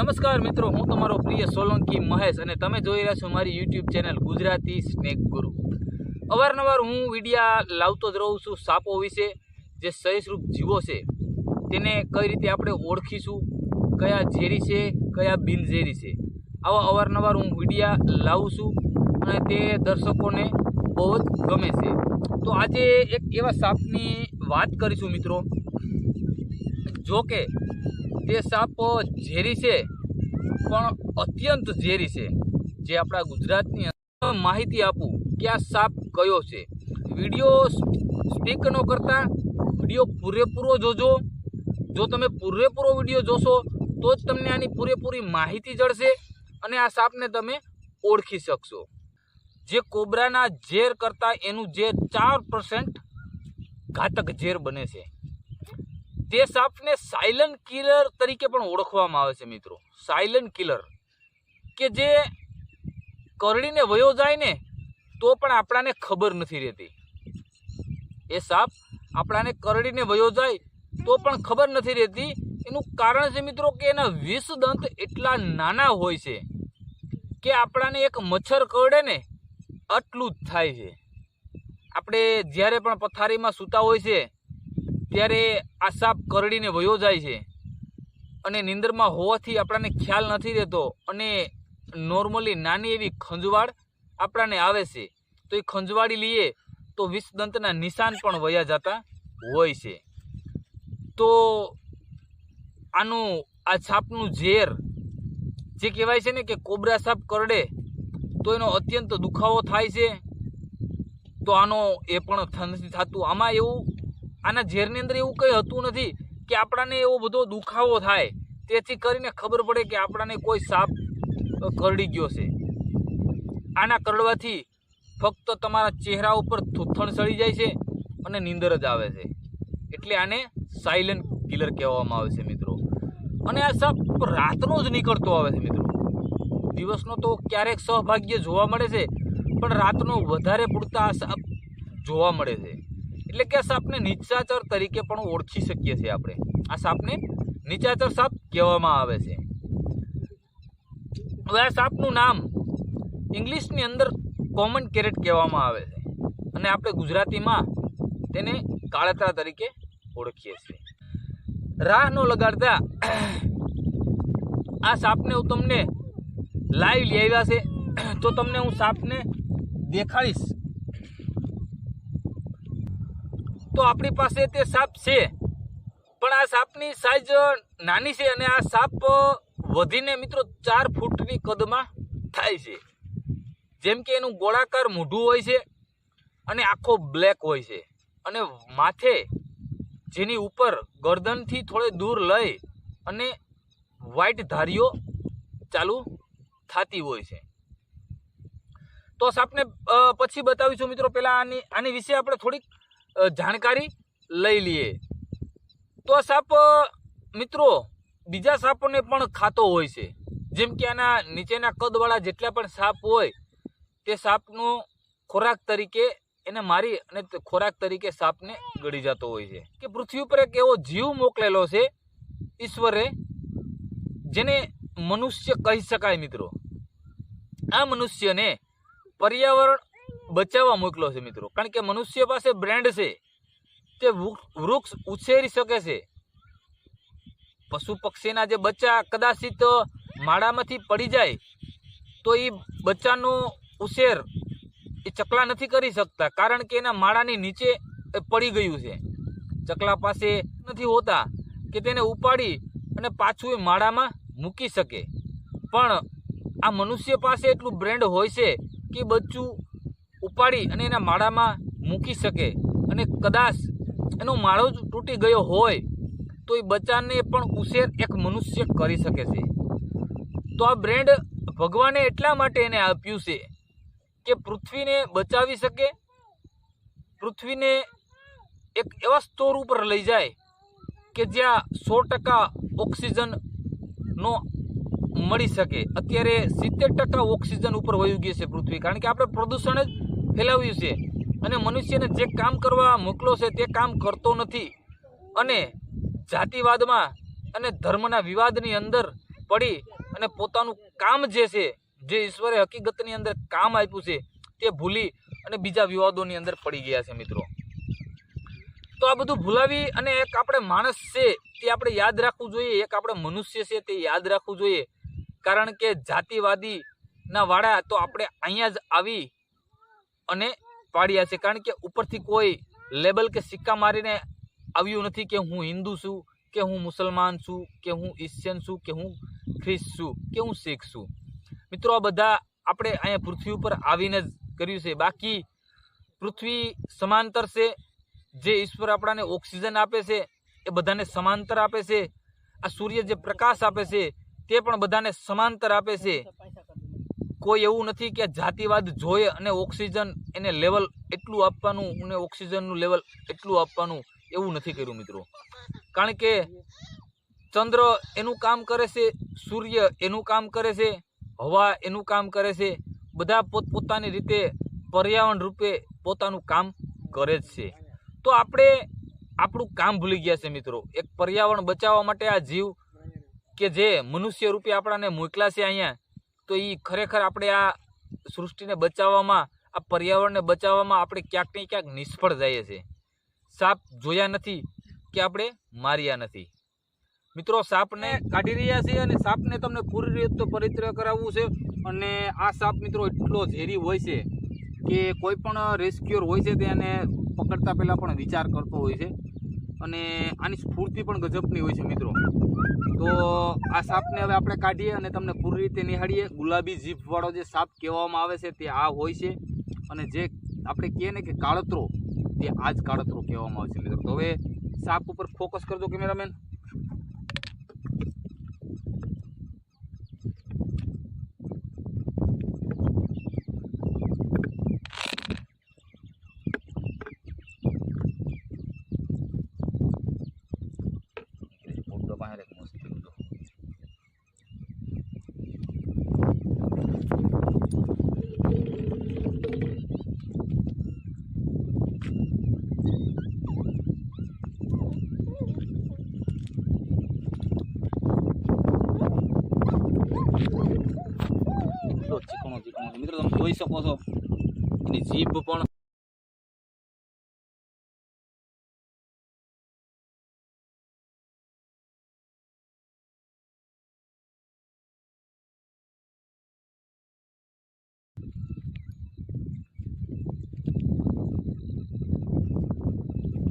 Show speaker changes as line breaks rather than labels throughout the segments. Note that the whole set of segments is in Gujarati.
નમસ્કાર મિત્રો, હું તમારો પ્રિય સોલંકી મહેશ અને તમે જોઈ રહ્યા છો મારી યુટ્યુબ ચેનલ ગુજરાતી સ્નેક ગુરુ. અવારનવાર હું વિડીયા લાવતો જ રહું છું સાપો વિશે, જે સહિષરૂપ જીવો છે. તેને કઈ રીતે આપણે ઓળખીશું, કયા ઝેરી છે, કયા બિનઝેરી છે. આવા અવારનવાર હું વિડીયા લાવું છું અને તે દર્શકોને બહુ જ ગમે છે. તો આજે એક એવા સાપની વાત કરીશું મિત્રો. જો કે તે સાપ ઝેરી છે, પણ અત્યંત ઝેરી છે. જે આપણા ગુજરાતની માહિતી આપું કે આ સાપ કયો છે. વીડિયો સ્પીક ન કરતા, વીડિયો પૂરેપૂરો જોજો. જો તમે પૂરેપૂરો વીડિયો જોશો, તો જ તમને આની પૂરેપૂરી માહિતી જળશે અને આ સાપને તમે ઓળખી શકશો. જે કોબરાના ઝેર કરતાં એનું ઝેર ચાર ઘાતક ઝેર બને છે. તે સાપને સાયલન્ટ કિલર તરીકે પણ ઓળખવામાં આવે છે મિત્રો. સાયલન્ટ કિલર કે જે કરડીને વયો જાય ને, તો પણ આપણાને ખબર નથી રહેતી. એ સાપ આપણાને કરડીને વયો જાય, તો પણ ખબર નથી રહેતી. એનું કારણ છે મિત્રો કે એના વિષ દંત એટલા નાના હોય છે કે આપણાને એક મચ્છર કરડે ને, આટલું જ થાય છે. આપણે જ્યારે પણ પથારીમાં સૂતા હોય છે ત્યારે આ સાપ કરડીને વયો જાય છે. અને નિંદરમાં હોવાથી આપણને ખ્યાલ નથી રહેતો અને નોર્મલી નાની એવી ખંજવાળ આપણાને આવે છે. તો એ ખંજવાળી લઈએ તો વિષદંતના નિશાન પણ વયા જતા હોય છે. તો આનું આ છાપનું ઝેર જે કહેવાય છે ને કે કોબરા સાપ કરડે તો એનો અત્યંત દુખાવો થાય છે. તો આનો એ પણ થતું આમાં એવું આના ઝેરની અંદર એવું કંઈ હતું નથી કે આપણાને એવો બધો દુખાવો થાય. તેથી કરીને ખબર પડે કે આપણાને કોઈ સાપ કરડી ગયો છે. આના કરડવાથી ફક્ત તમારા ચહેરા ઉપર થૂથણ સળી જાય છે અને નીંદર જ આવે છે. એટલે આને સાયલન્ટ કિલર કહેવામાં આવે છે મિત્રો. અને આ સાપ રાતનો જ નીકળતો આવે છે મિત્રો. દિવસનો તો ક્યારેક સહભાગ્ય જોવા મળે છે, પણ રાતનો વધારે પૂરતા આ સાપ જોવા મળે છે. એટલે કે આ સાપને નીચાચર તરીકે પણ ઓળખી શકીએ છીએ આપણે. આ સાપને નીચાચર સાપ કહેવામાં આવે છે. હવે આ સાપનું નામ ઇંગ્લિશની અંદર કોમન કેરેટ કહેવામાં આવે છે. અને આપણે ગુજરાતીમાં તેને કાળતરા તરીકે ઓળખીએ છીએ. રાહ ન લગાડતા આ સાપને હું તમને લાઈવ લઈ આવ્યા છે. તો તમને હું સાપને દેખાડીશ. તો આપણી પાસે તે સાપ છે. પણ આ સાપની સાઈઝ નાની છે અને આ સાપ વધીને મિત્રો ચાર ફૂટની કદમાં થાય છે. જેમ કે એનું ગોળાકાર મોઢું હોય છે અને આખો બ્લેક હોય છે. અને માથે જેની ઉપર ગરદનથી થોડે દૂર લઈ અને વ્હાઈટ ધારીઓ ચાલુ થતી હોય છે. તો સાપને પછી બતાવીશું મિત્રો પહેલાં આની આની વિશે આપણે થોડીક જાણકારી લઈ લઈએ. તો સાપ મિત્રો, બીજા સાપોને પણ ખાતો હોય છે. જેમ કે આના નીચેના કદવાળા જેટલા પણ સાપ હોય, તે સાપનો ખોરાક તરીકે એને મારી અને ખોરાક તરીકે સાપને ગળી જતો હોય છે. કે પૃથ્વી ઉપર એક એવો જીવ મોકલેલો છે, ઈશ્વરે, જેને મનુષ્ય કહી શકાય મિત્રો. આ મનુષ્યને પર્યાવરણ બચાવવા મોકલો છે મિત્રો. કારણ કે મનુષ્ય પાસે બ્રેન્ડ છે તે વૃક્ષ ઉછેરી શકે છે. પશુ પક્ષીના જે બચ્ચા કદાચિત માળામાંથી પડી જાય, તો એ બચ્ચાનો ઉછેર એ ચકલા નથી કરી શકતા, કારણ કે એના માળાની નીચે પડી ગયું છે. ચકલા પાસે નથી હોતા કે તેને ઉપાડી અને પાછું એ માળામાં મૂકી શકે. પણ આ મનુષ્ય પાસે એટલું બ્રેન્ડ હોય છે કે બચ્ચું ઉપાડી અને એના માળામાં મૂકી શકે. અને કદાચ એનો માળો જ તૂટી ગયો હોય, તો એ બચ્ચાને પણ ઉછેર એક મનુષ્ય કરી શકે છે. તો આ બ્રેન્ડ ભગવાને એટલા માટે એને આપ્યું છે કે પૃથ્વીને બચાવી શકે, પૃથ્વીને એક એવા સ્તોર ઉપર લઈ જાય કે જ્યાં સો ટકા ઓક્સિજનનો મળી શકે. અત્યારે સિત્તેર ટકા ઓક્સિજન ઉપર વયું ગયું છે પૃથ્વી. કારણ કે આપણે પ્રદૂષણ જ ફેલાવ્યું છે. અને મનુષ્યને જે કામ કરવા મોકલો છે તે કામ કરતો નથી. અને જાતિવાદમાં અને ધર્મના વિવાદની અંદર પડી અને પોતાનું કામ જે છે, જે ઈશ્વરે હકીકતની અંદર કામ આપ્યું છે, તે ભૂલી અને બીજા વિવાદોની અંદર પડી ગયા છે મિત્રો. તો આ બધું ભૂલાવી અને એક આપણે માણસ છે તે આપણે યાદ રાખવું જોઈએ, એક આપણે મનુષ્ય છે તે યાદ રાખવું જોઈએ. કારણ કે જાતિવાદીના વાળા તો આપણે અહીંયા જ આવી અને પાડ્યા છે. કારણ કે ઉપરથી કોઈ લેબલ કે સિક્કા મારીને આવ્યું નથી કે હું હિન્દુ છું, કે હું મુસલમાન છું, કે હું ઈસ્યન છું, કે હું ખ્રિસ્ત છું, કે હું શીખ છું. મિત્રો, આ બધા આપણે અહીંયા પૃથ્વી ઉપર આવીને જ કર્યું છે. બાકી પૃથ્વી સમાંતર છે. જે ઈશ્વર આપણાને ઓક્સિજન આપે છે, એ બધાને સમાંતર આપે છે. આ સૂર્ય જે પ્રકાશ આપે છે, તે પણ બધાને સમાંતર આપે છે. કોઈ એવું નથી કે જાતિવાદ જોઈએ અને ઓક્સિજન એને લેવલ એટલું આપવાનું અને ઓક્સિજનનું લેવલ એટલું આપવાનું એવું નથી કર્યું, મિત્રો. કારણ કે ચંદ્ર એનું કામ કરે છે, સૂર્ય એનું કામ કરે છે, હવા એનું કામ કરે છે, બધા પોતપોતાની રીતે પર્યાવરણ રૂપે પોતાનું કામ કરે જ છે. તો આપણે આપણું કામ ભૂલી ગયા છે, મિત્રો. એક પર્યાવરણ બચાવવા માટે આ જીવ કે જે મનુષ્ય રૂપે આપણાને મોકલા છે અહીંયા તો એ ખરેખર આપણે આ સૃષ્ટિને બચાવવામાં, આ પર્યાવરણને બચાવવામાં આપણે ક્યાંક ને ક્યાંક નિષ્ફળ જઈએ છીએ. સાપ જોયા નથી કે આપણે માર્યા નથી. મિત્રો, સાપને કાઢી રહ્યા છીએ અને સાપને તમને પૂરી રીતે પરિત્ર કરાવવું છે અને આ સાપ મિત્રો એટલો ઝેરી હોય છે કે કોઈ પણ રેસ્ક્યુઅર હોય છે તેને પકડતા પહેલાં પણ વિચાર કરતો હોય છે. અને આની સ્ફૂર્તિ પણ ગજબની હોય છે મિત્રો. તો આ સાપને હવે આપણે કાઢીએ અને તમને પૂરી રીતે નિહાળીએ. ગુલાબી જીભવાળો જે સાપ કહેવામાં આવે છે તે આ હોય છે. અને જે આપણે કહીએ ને કે કાળતરો, તે આ જ કાળતરો કહેવામાં આવે છે મિત્રો. તો હવે સાપ ઉપર ફોકસ કરજો કેમેરામેન એટલો ચીકણો ચીકણો મિત્રો, તમે જોઈ શકો છો. એની જીભ પણ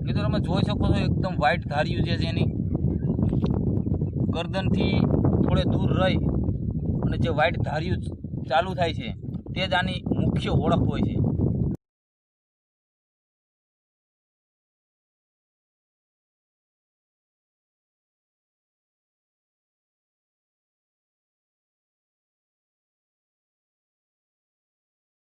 મિત્રો, તમે જોઈ શકો છો, એકદમ વ્હાઈટ ધાર્યું છે એની. ગરદનથી થોડે દૂર રહી અને જે વ્હાઈટ ધાર્યું ચાલુ થાય છે. તે જ આની મુખ્ય ઓળખ હોય છે.